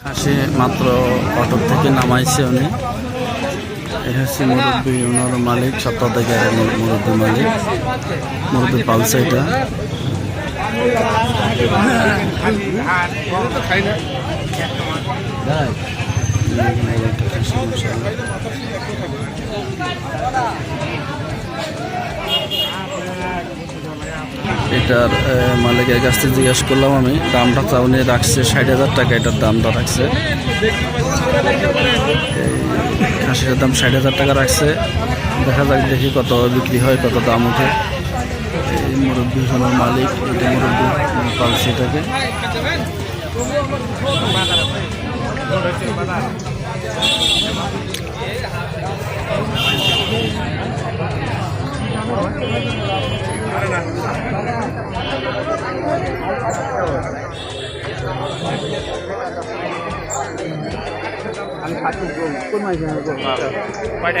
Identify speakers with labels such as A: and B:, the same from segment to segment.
A: খাসি মাত্র অটো থেকে নামাইছে উনি এ হচ্ছে মুরব্বী, ওনার মালিক সপ্তাহের মুরব্বী মালিক। মুরব্বী পালছে এটা। এটার মালিকের কাছ থেকে জিজ্ঞেস করলাম আমি, দামটা নিয়ে রাখছে ষাট হাজার টাকা, এটার দামটা রাখছে। এই খাসিটার দাম ষাট হাজার টাকা রাখছে। দেখা যাক দেখি কত বিক্রি হয়, কত দাম ওঠে। এই মুরব্বী হলো মালিক, এটা মুরব্বী পালছে এটাকে। আমি খাচ্ছি গরু কোন মাছ আমি গরু কয়টা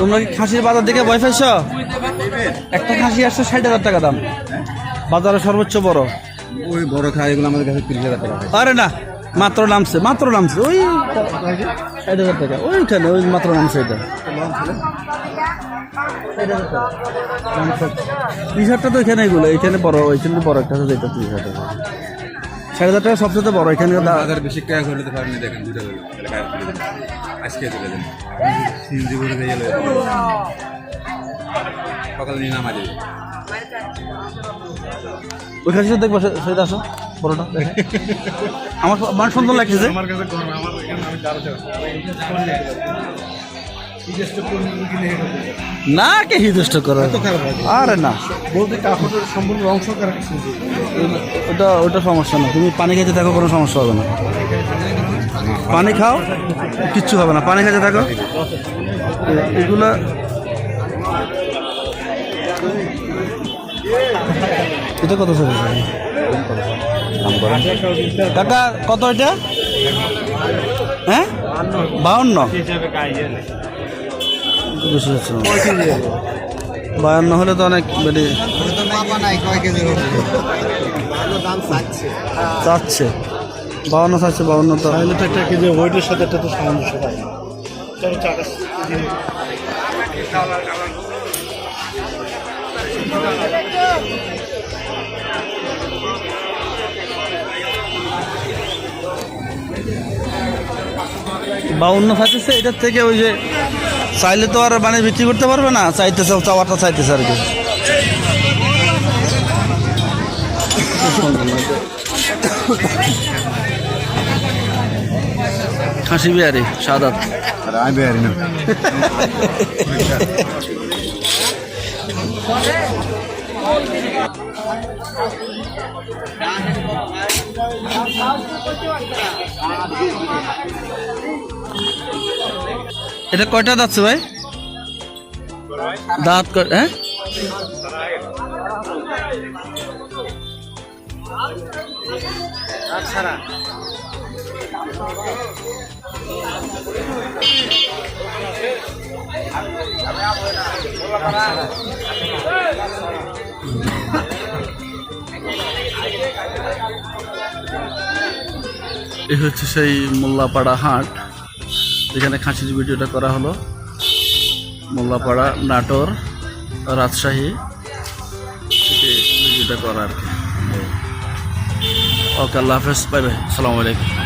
A: তোমরা কি খাসির বাজার দেখে ভয় পাইছ? একটা খাসি আসছে ষাট হাজার টাকা দাম। বাজারে সর্বোচ্চ বড়।
B: ওই বড় খাই এগুলো আমাদের কাছে তিরিশ হাজার টাকা।
A: আরে না। মাত্র নামছে মাত্র নামছে। ওই ষাট হাজার টাকা। ওইখানে ওই মাত্র নামছে এটা। ত্রিশ হাজার তো এখানে এগুলো এখানে বড় ওইখানে বড় একটা আছে যেটা ত্রিশ হাজার টাকা ষাট হাজার টাকা সবচেয়ে বড় এখানে
B: হাজার বেশি টাকা করলে তো পারেনি দেখেন দুটা। আজকে সিনজি করে দিয়ে এলো সকালে নিয়ে নামা যাবে
A: ওই খাসিটা দেখব সেটা আসো। বড়টা। আমার মানে সুন্দর লাগছে
C: আমার কাছে গরম আমার আমি
A: না কে হিদুষ্ট করো? আরে না।
C: বলতে কাপড়ের সম্পূর্ণ অংশ
A: ওটা ওটা সমস্যা না। তুমি পানি খেতে থাকো কোনো সমস্যা হবে না। পানি খাও কিচ্ছু হবে না। পানি খেতে থাকো। এগুলো এটা কত কাকা, কত এটা? হ্যাঁ? বাউন্ন। বায়ান্ন হলে তো অনেক বেশি চাচ্ছে। বাউন্ন চাচ্ছে, বাউন্ন তো।
C: একটা কেজি ওয়েটের সাথে একটা তো সামঞ্জস্য চলো চাকা
A: অন্য চাইতেছে এটার থেকে ওই যে চাইলে তো আর মানে বিক্রি করতে পারবে না, চাইতেছে চাওয়াটা চাইতেছে আর কি। খাসি বিহারি, সাদাত।
B: আমি বেয়ারি না।
A: এটা কয়টা যাচ্ছে ভাই? দাঁত হ্যাঁ? এই হচ্ছে সেই মোল্লাপাড়া হাট। যেখানে খাসির ভিডিওটা করা হলো। মোল্লাপাড়া নাটোর, রাজশাহী থেকে ভিডিওটা করা আর কি। ওকে, আল্লাহ হাফেজ, বাই বাই, সালামু আলাইকুম।